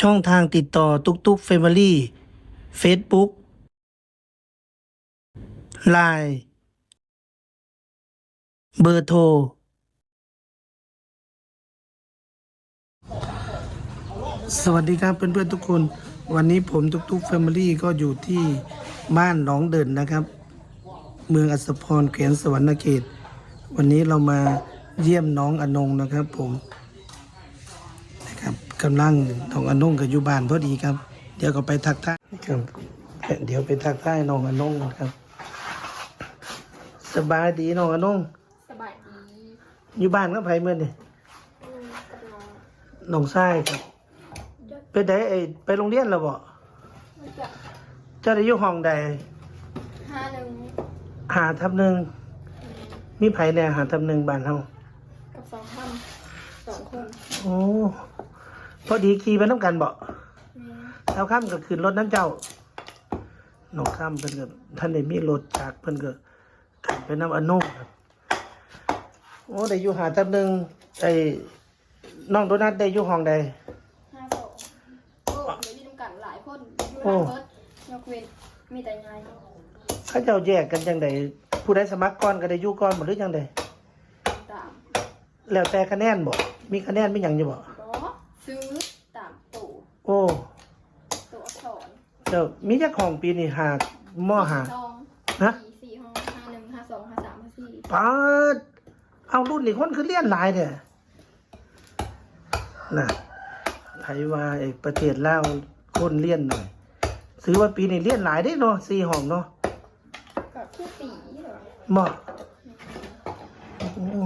ช่องทางติดต่อตุกตุกเฟมิลี่เฟซบุ๊กไลน์เบอร์โทร สวัสดีครับเพื่อนๆทุกคน วันนี้ผมตุกตุกแฟมิลี่ก็อยู่ที่บ้านหนองเดินนะครับ เมืองอัสสพรแขวนสวรรณเขต วันนี้เรามาเยี่ยมน้องอนงนะครับผม กำลังน้องอนงกับอยู่บ้านพอดีครับ เดี๋ยวก็ไปทักทายครับเดี๋ยวไปทักทายน้องอนงครับ สบายดีน้องอนงสบายดีอยู่บ้านก็ไผเมื่อนี่อืมกับน้องน้องชายครับไปได้ไอ้ไปโรงเรียนแล้วบ่มันจะเจ้าได้อยู่ห้องใดห้าหนึ่งหาทับหนึ่งมีไผแน่หาทับหนึ่งบ้านเฮากับสองคำสองคนโอ้ พอดีขี่ไปน้ำกันบ่แม่เท้าข้ามก็ขึ้นรถน้ำเจ้าน้องข้ามเพิ่นก็ท่านได้มีรถจากเพิ่นก็ขึ้นไปน้ำอนงครับโอ้ได้อยู่หาทับหนึ่งไอ้น้องโดนัทได้อยู่ห้องใดห้าสองโอ้เดี๋ยวอยืนกันหลายคนอยู่โอ้หน้ารถยกเว้นมีแต่ยายเขาเจ้าแยกกันจังใดผู้ใดสมัครก่อนก็ได้อยู่ก่อนบ่หรือจังใดตามแล้วแต่คะแนนบ่มีคะแนนมีหยังอยู่บ่บอซื้อตามตู่ โอ้ตัวอักษรเจ้ามีจักห้องปีนี่หาหม้อหา สองฮะ สี่สี่ห้องห้าหนึ่งห้าสองห้าสามห้าสี่ปาดเอารุ่นนี่คนคือเรียนหลายแท้น่ะไผว่าไอ้ประเทศลาวคนเรียนหน่อยถือว่าปีนี้เรียนหลายเด้เนาะสี่ห้องเนาะกับคู่ตีเหรอเหมาะโอ้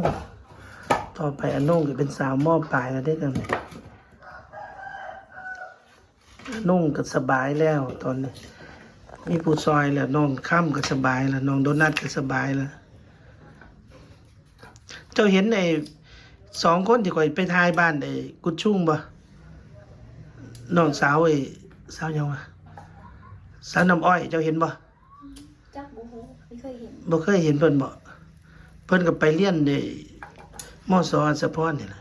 ต่อไปอนนงก็เป็นสาวมอปลายแล้วได้กันอ นงก็สบายแล้ว ตอนนี้ มีผู้ซอยแล้วน้องค่ำก็สบายแล้วน้องโดนัทก็สบายแล้วเจ้าเห็นไอ้สองคนที่คอยไปทายบ้านไอ้กุดชุ่งบ่น้องสาวไอ้สาวหยังวะสาวน้ำอ้อย เจ้าเห็นบ่จักบูฮูไม่เคยเห็นบ่เคยเห็นเพิ่นบ่เพิ่นก็ไปเรียนในมอสออัสสะพรนี่แหละ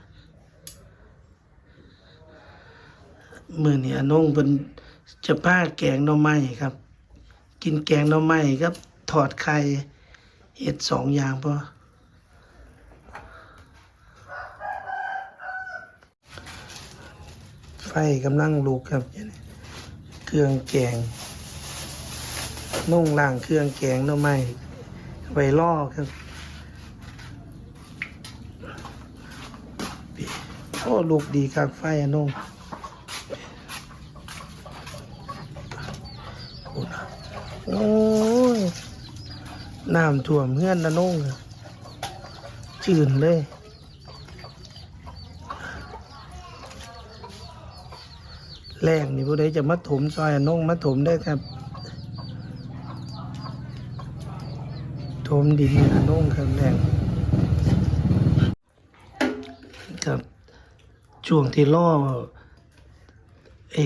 มื้อนี้อนงเพิ่นจะพาแกงหน่อไม้ครับ กินแกงหน่อไม้ครับ ถอดไข่เฮ็ดสองอย่างพอไฟกำลังลุกครับเครื่องแกงนุ่งล่างเครื่องแกงหน่อไม้ไว้ล่อครับโอ้ลูกดีครับไฟอนุ่งโอ้นะโอ้ยน้ำท่วมเฮือนนะนุ่งจืนเลย แรงนี่ผู้ใดจะมาถมซอยนุ่งมาถมได้ครับ ถมดินอะนุ่งครับแรงครับช่วงที่ล่อเอ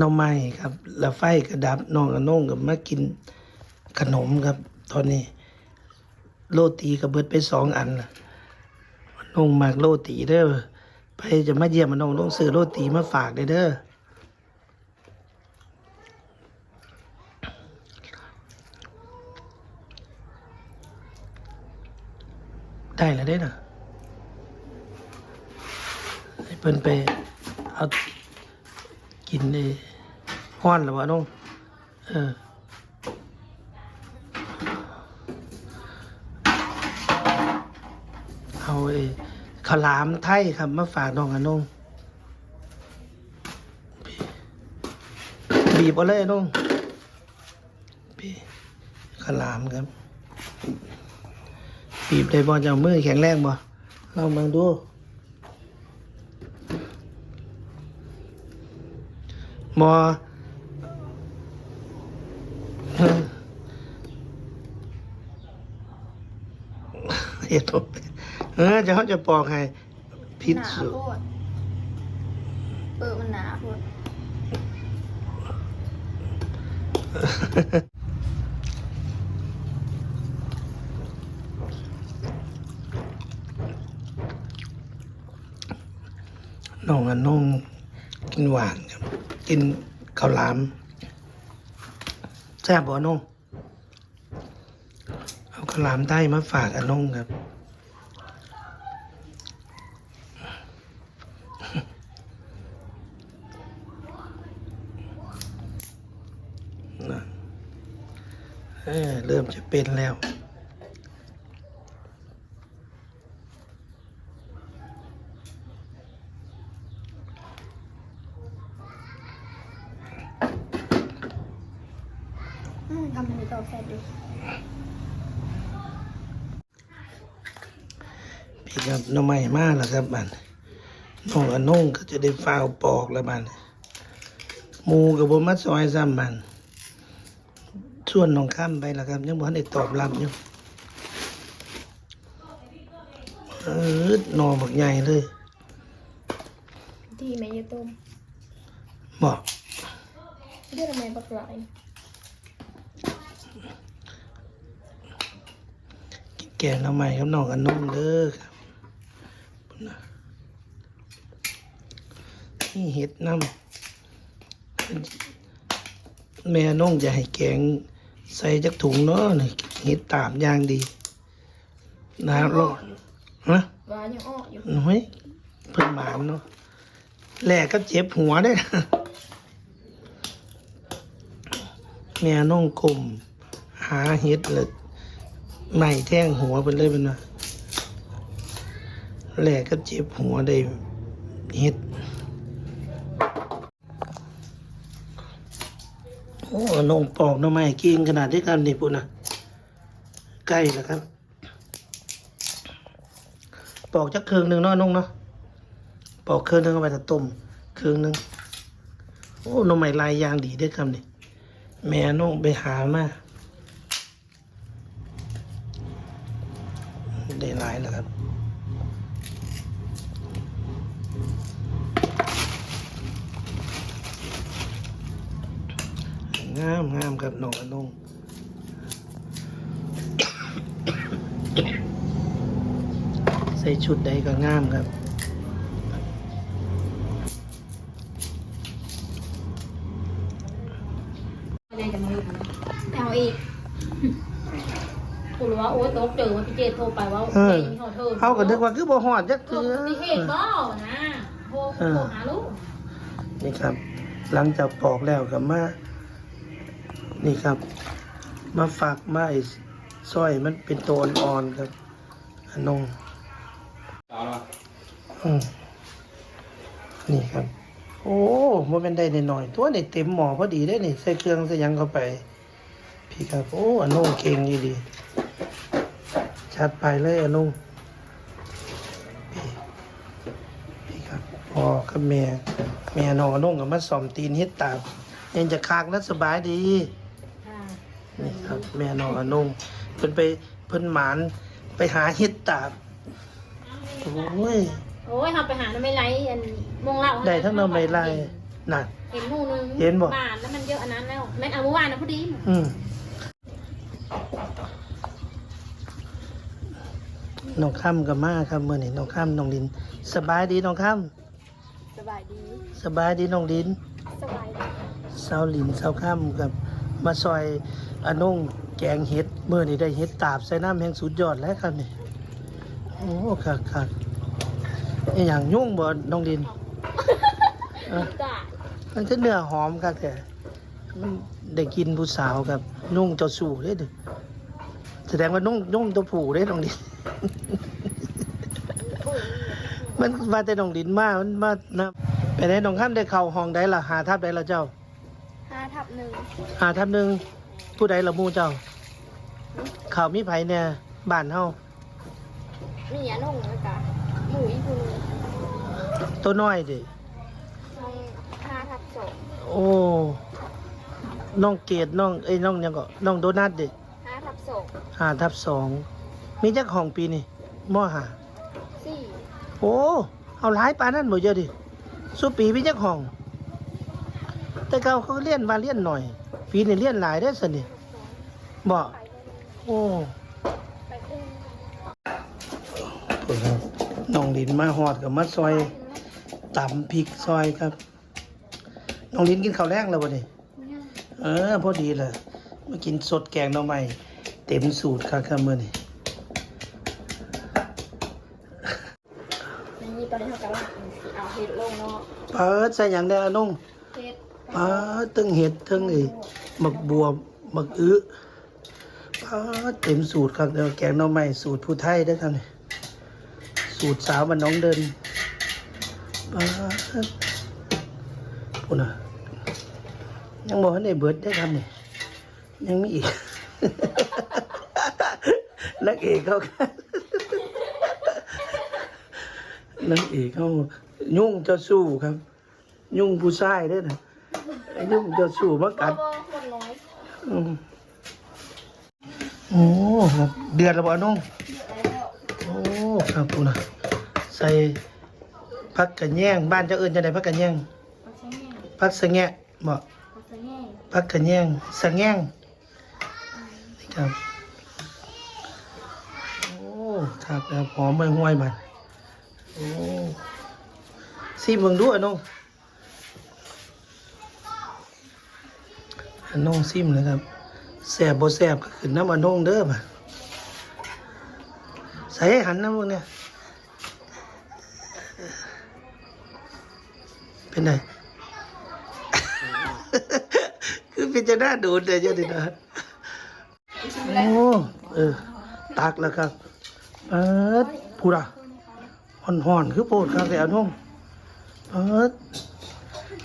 น่อไม้ครับแล้วไฟกระดับน้องอะนุ่งกับมากินขนมครับ ตอนนี้ โรตีกับเบิดไปสองอันละน้องมากโรตีเด้อไปจะมาเยี่ยมน้องต้องซื้อโรตีมาฝากเด้อเด้อได้แล้วได้นะให้เพิ่นไปเอากินใน ห้อนแล้ววะน้องเออเอาไอ้ข้าลามไทยครับมาฝากน้องอะน้องบีบเอาเลยน้องบีบข้าลามครับบีบได้บ่จะเอามือแข็งแรงบ่ลองมาดูมออ เฮ็ดบ่เป็นเออจะเขาจะปอกให้พิษหนาสุโพดเออมันหนาโพดน้องอันน้องกินหวานครับกินข้าวหลามแซ่บบ่น้องเอาข้าวห ลามไต้มาฝากอนนงครับ เริ่มจะเป็นแล้ว อืมทำให้ต่อแฟนดู พี่ครับหน้องใหม่ มากแล้วครับบันน้องอนนงก็จะได้ฟ้าวปอกแล้วบันหมูกับบมัดซอยซ้ำบันส่วนน้องข้ามไปแล้วครับ ยังบ่ทันได้ตอบรับอยู่เออหนอบักใหญ่เลยที่แม่ยต้มบอกเลือดแม่บักหลายแกงหน้ำใหม่ครับน้องอนนงเด้อครับ นี่เห็ดน้ำแม่น้องจะให้แกงใส่จักถุงเนาะนี่เห็ดตามอย่างดีนะรอดฮะหวานยังอ้ออยู่น้อยเพิ่นหมานเนาะแหลกก็เจ็บหัวได้แม่น้องกลมหาเห็ดเลยใหม่แท่งหัวเป็นเลยเป็นว่า แหลกก็เจ็บหัวได้เห็ดโอ้นงปอกหน้อไม้กินขนาดที่กันนี่ปุ่นนะใกล้แล้วครับ ปอกจักเครื่องหนึ่งเนาะนงเนาะปอกเครื่องหนึ่งเอาไปแต่ต้มเครื่องหนึ่งโอ้หน้องไม้ลายยางดีเด้อครับนี่แม่นงไปหามาได้หลายแล้วครับ งามงามครับน้องอนงใส่ชุดใดก็งามครับแม่จะมาอยู่นะเอาอีกกูรู้ว่าโอ้ยโต๊ะเจอว่าพี่เจโทรไปว่าเออเจมีหอเธอเขาก็นึกว่าคือบ่หอดจักเธอเถือมีเหตุบ่นะโทรโทรหาลูกนี่ครับ หลังจากปอกแล้วกับมา นี่ครับ มาฝักมาไอ้สร้อยมันเป็นตัวอ่อนๆครับอนงอืมนี่ครับ โอ้มันเป็นได้หน่อยๆตัวนี่เต็มหมอพอดีได้นี่ใส่เครื่องใส่หยังเข้าไป พี่ครับ โอ้อนงเก่งยี่ดีชัดไปเลยอนงพี่พี่ครับพ่อกับแม่แม่น้องอนงกับมาสอมตีนเฮ็ดตามยังจะคากและสบายดีค่ะ นี่ครับ แม่น้องอนงเพิ่นไปเพิ่นหมานไปหาเฮ็ดตาบโอ้ย โอ้ยเขาไปหาน้ำไม่ไรอันมงเล่าได้ทั้งน้ำไม่ไล่นั่น เห็นหมูนึงเห็นบ่ บานแล้วมันเยอะอันนั้นแล้วแม่นเอาเมื่อวานนะพอดีอืมน้องค่ำกับมาครับเมื่อนี้น้องค่ำน้องลิน สบายดีน้องค่สบายดีำสบายดีน้องลิน สบายดี เสาวลินเสาวค่ำกับมาซอย อนงแกงเห็ดเมื่อนี้ได้เห็ดตาบใส่น้ำแห่งสุดยอดแล้วครับนี่โอ้คักคักอหย่างยุ่งบ่น้องลินเอ้อจ้ามันจะเนื้อหอมครับแต่มันได้กินผู้สาวกับนุ่งเจ้าสู่ได้ดิแสดงว่านุ่งนุ่งตัวผู้ได้น้องดิน มันว่าแต่น้องดินมามันมานะไปไหนน้องข้ามได้เข่าห้องใดล่ะหาทับใดล่ะเจ้าห้าทับหนึ่งหาทับหนึ่ง ผู้ใดละหมู่เจ้า ข่าวมีไผเนี่ยบ้านเฮามีอันนุ่งแล้วกะหมูอีกคนนึงตัวน้อยดิห้องห้าทับสองโอ้น้องเกดน้องเอ้ยน้องหยังก็น้องโดนัทดิห้าทับสองหาทับสองมีจักห้องปีนี่มหาสี่โอ้เอาหลายปานนั่นบ่เยอะดิสุปีพี่จักห้อง แต่เก่าเขาเลี้ยนมาเลี้ยนหน่อย ปีนี้เลี้ยนหลายได้อสินี่บ่ไปเลยโอ้ไปครึ่งพุ่นครับน้องดินมาหอดกับมาซอยตำพริกซอยครับ น้องลิ้นกินข้าวแรงแล้วบ่นี่เออพอดีเลยมากินสดแกงหน่อไม้เต็มสูตรครับครับมื้อนี้นี่ตอนนี้เรากำลังสีเอาเห็ดลงเนาะเปิดใส่หยังได้อะน้องเห็ดปลาตึงเห็ดตึงไอ้ห มักบวบหมักอื้อปลาเต็มสูตรครับเดี๋ยวแกงน่อไม้สูตรผู้ไทยได้ครับนี่สูตรสาวมันน้องเดินปลาพูนะยังบอกให้ในเบิร์ดได้ครับนี่ยังมีอีกนักเอกเขากันนักเอกเขายุ่งจะสู้ครับ ยุ่งผู้ชายด้วยนะยุ่งจะสู้มากัด โอ้ครับเดือดแล้วบ่น้องโอ้ครับปูนะใส่พักกระแยงบ้านเจ้าเอิญจะได้พักกระแยงเอาใช้แง่พักสะแงะบ่เอาใช้แง่พักกระแยงสะแงงนี่ครับโอ้ครับแล้วหอมไม่ห้วยมันโอ้ซีเบิ่งดูอะน้อง อันน้องซิมนะครับแซ่บบ่แซ่บก็ขึ้นน้ำอันน้องเด้อบ่ะใส่ให้หันน้ำพวกเนี่ยเป็นไงคือเป็นจะน่าดูดเลยเจ้าดินะโอ้เออตักแล้วครับเปิดพูดอะห่อนห่อนๆคือโปดครับแต่อานุ่มเปิด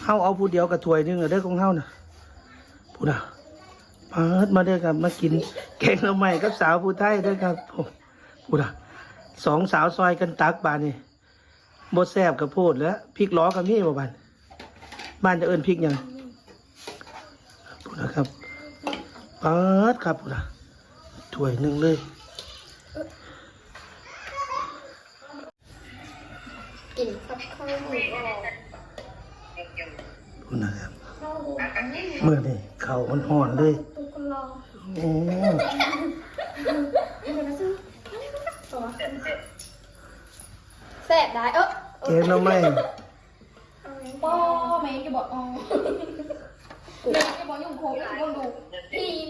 เฮาเอาผู้เดียวกับถ้วยนึงเอาได้อของเฮาน่ะ พูดอะเปิดมาเด้อครับ มากินแกงหน่อไม้กับสาวผู้ไทยเด้อครับผมพูดอะสองสาวซอยกันตักบานนี่บดแซบกับโพดแล้วพริกล้อกับนี่บ่บานบ้านจะเอิ้นพริกหยังพูดนะครับเปิดครับพูดนะถ้วยหนึ่งเลยกินกับข้าวหมูออกพูดนะครับข้าวหมูอันนี้ เมื่อนี่เข่ามันห่อนเลยตุ๊กรอโอ้เดี๋ยวนะซื้อตัวแซ่บได้เออเกมเราไม่ป้อแม่จะบอกอ๋อแม่จะบอกยุ่งโคกยุ่งดูทีม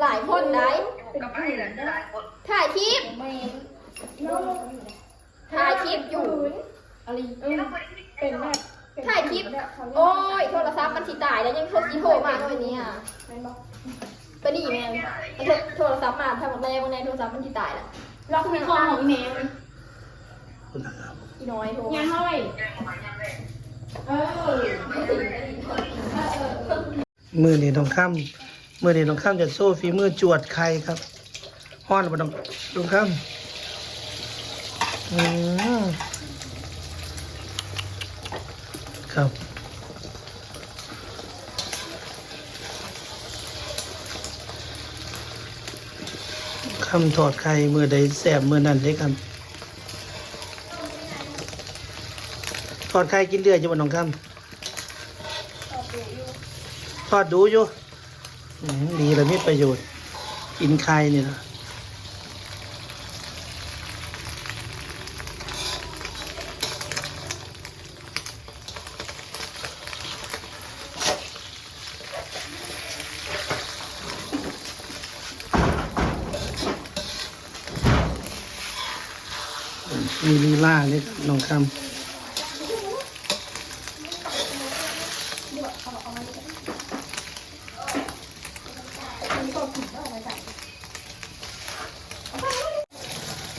หลายคนได้ถ่ายคลิปถ่ายคลิปอยู่อะไรเป็นแบบ ถ่ายคลิป โอ้ย โทรศัพท์มันสิตายแล้วยังโทรสีโทรมาด้วยเนี่ยไปดีแม่โทรศัพท์มาทำอะไรวันไหนโทรศัพท์มันสิตายแล้วเราคุยของของอีเมลพูดนะครับอีน้อยโทรยังเท่าไหร่เออมือนี่ต้องข้ามมือนี่ต้องข้ามจะโซ่ฝีมือจวดไข่ครับห่อนมาต้องต้องข้ามอืม ครับ คำถอดไข่มือใดแสบมือนั้นเลยครับ ถอดไข่กินเลือดอยู่บนน้องคำทอดดูอยู่ ดีแล้วมีประโยชน์ กินไข่นี่นะมีลี ลาเลยครับน้องคำ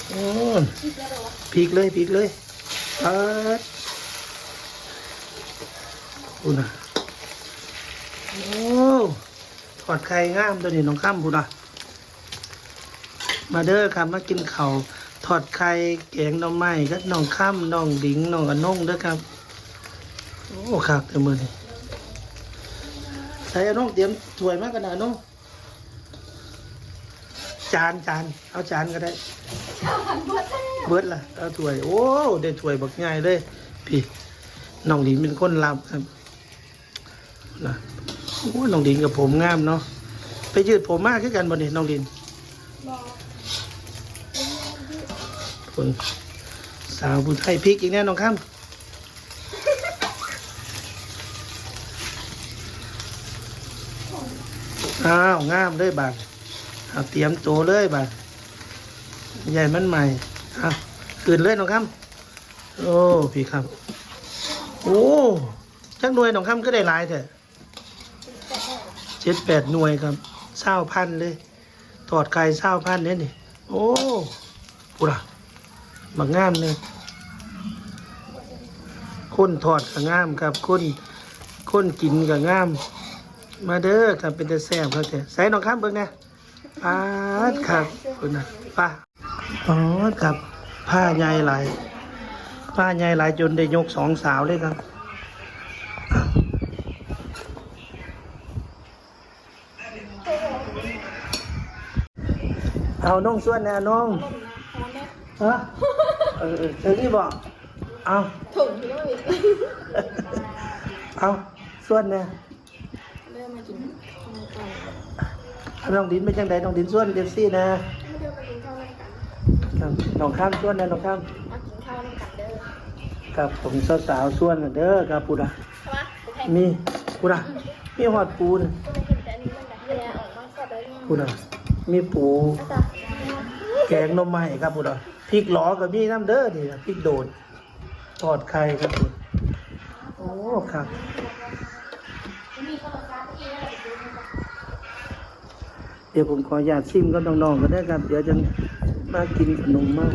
โอ้พริกเลยพริกเลยปัดพูนะโอ้ทอดไข่งามตัวนี้น้องข้ามพูนะมาเด้อครับมากินเข้า ทอดไข่แกงหน่อไม้ก็น้องข้ามน้องดิงน้องอนงเด้อครับ โอ้ครับเต็มมือนี่ใส่อนงเตรียมถ้วยมากกันนะอนงจานจานเอาจานก็ได้เบิดล่ะเอาถ้วย โอ้ได้ถ้วยบักง่ายเลยพี่น้องดินเป็นคนรับครับนะโอ้น้องดินกับผมงามเนาะไปยืดผมมากขึ้นกันบ่เนี่ยน้องดิน คนสาวบุญไทยพริกอีกแน่น้องข้ามอ้าวงามเลยบาดเอาเตรียมโตเลยบาดใหญ่มันใหม่เอาคืนเลยน้องคำโอ้พี่ครับ โอ้จักหน่วยน้องคำก็ได้หลายเถอะเจ็ดแปดหน่วยครับเศร้าพันเลย ถอดไก่เศร้าพันเนี่ยนี่โอ้ปุระ มางามเลยคนถอดก็งามครับคนคนกินก็งาม มาเด้อครับเป็นแต่แซ่บครับแต่ใส่น้องข้ามเบิ่งนะปาดครับคุณนะป้าอ๋อครับผ้าใหญ่หลายผ้าใหญ่หลายจนได้ยกสองสาวเลยครับเอาน้องส่วนแน่น้องฮะ ออเออเออนี่บอกเอาถุงที่ไม่มีเอาส่วนแน่เริ่มมากินข้าวกันเอาน้องดินเป็นจังไดน้องดินส่วนเดฟซี่นะไม่เดินมากินข้าวกันครับน้องข้ามส่วนนะน้องข้ามมากินข้าวกันเด้อครับผมสาวๆส่วนกันเด้อครับปูดะใช่ปะไปแทงมีปูดะมีหอดปูนะก็ไม่กินแต่อันนี้มันแบบแย่ออกมากกว่าได้ยังปูดะมีปูอาจารย์แกงหนมไม้ครับปูดะพ ริกหลอกับมีน้ำเด้อนี่นะพริกโดดทอดไข่ครับปูโอ้ครับเดี๋ยวผมขออนุญาตชิมกัน้องๆกันได้อครับ เดี๋ยวจะมากินขนมมาก